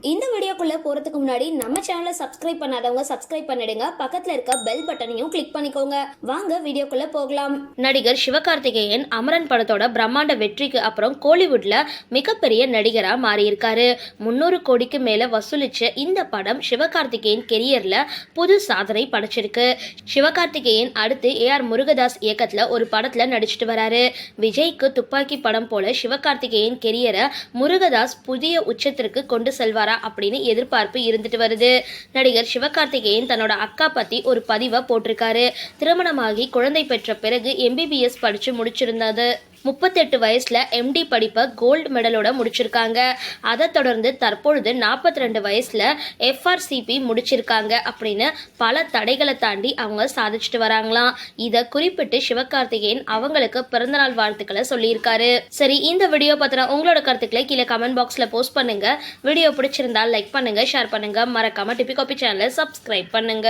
இந்த வீடியோக்குள்ளே போறதுக்கு முன்னாடி நம்ம சேனலை சப்ஸ்கிரைப் பண்ணாதவங்க சப்ஸ்கிரைப் பண்ணிடுங்க. பக்கத்தில் இருக்க பெல் பட்டனையும் கிளிக் பண்ணிக்கோங்க. வாங்க வீடியோக்குள்ளே போகலாம். நடிகர் சிவகார்த்திகேயன் அமரன் படத்தோட பிரம்மாண்ட வெற்றிக்கு அப்புறம் கோலிவுட்ல மிகப்பெரிய நடிகரா மாறியிருக்காரு. முன்னூறு கோடிக்கு மேல வசூலிச்ச இந்த படம் சிவகார்த்திகேயன் கெரியர்ல புது சாதனை படைச்சிருக்கு. சிவகார்த்திகேயன் அடுத்து ஏ ஆர் முருகதாஸ் இயக்கத்துல ஒரு படத்துல நடிச்சிட்டு வராரு. விஜய்க்கு துப்பாக்கி படம் போல சிவகார்த்திகேயன் கெரியரை முருகதாஸ் புதிய உச்சத்திற்கு கொண்டு செல்வாரா அப்படின்னு எதிர்பார்ப்பு இருந்துட்டு வருது. நடிகர் சிவகார்த்திகேயன் தன்னோட அக்கா பத்தி ஒரு பதிவை போட்டிருக்காரு. திருமணமாகி குழந்தை பெற்ற பிறகு எம்பிபிஎஸ் படிச்சு முடிச்சிருந்தது. முப்பத்தெட்டு வயசுல எம்டி படிப்பை கோல்டு மெடலோட முடிச்சிருக்காங்க. அதை தொடர்ந்து தற்பொழுது நாற்பத்தி ரெண்டு வயசுல எஃப்ஆர்சிபி முடிச்சிருக்காங்க அப்படின்னு பல தடைகளை தாண்டி அவங்க சாதிச்சுட்டு வராங்களாம். இதை குறிப்பிட்டு சிவகார்த்திகேயன் அவங்களுக்கு பிறந்தநாள் வாழ்த்துக்களை சொல்லியிருக்காரு. சரி இந்த வீடியோ பத்தின உங்களோட கருத்துக்களை கீழே கமெண்ட் பாக்ஸில் போஸ்ட் பண்ணுங்க. வீடியோ பிடிச்சிருந்தா லைக் பண்ணுங்க ஷேர் பண்ணுங்க. மறக்காம டிபி காபி சேனலை சப்ஸ்கிரைப் பண்ணுங்க.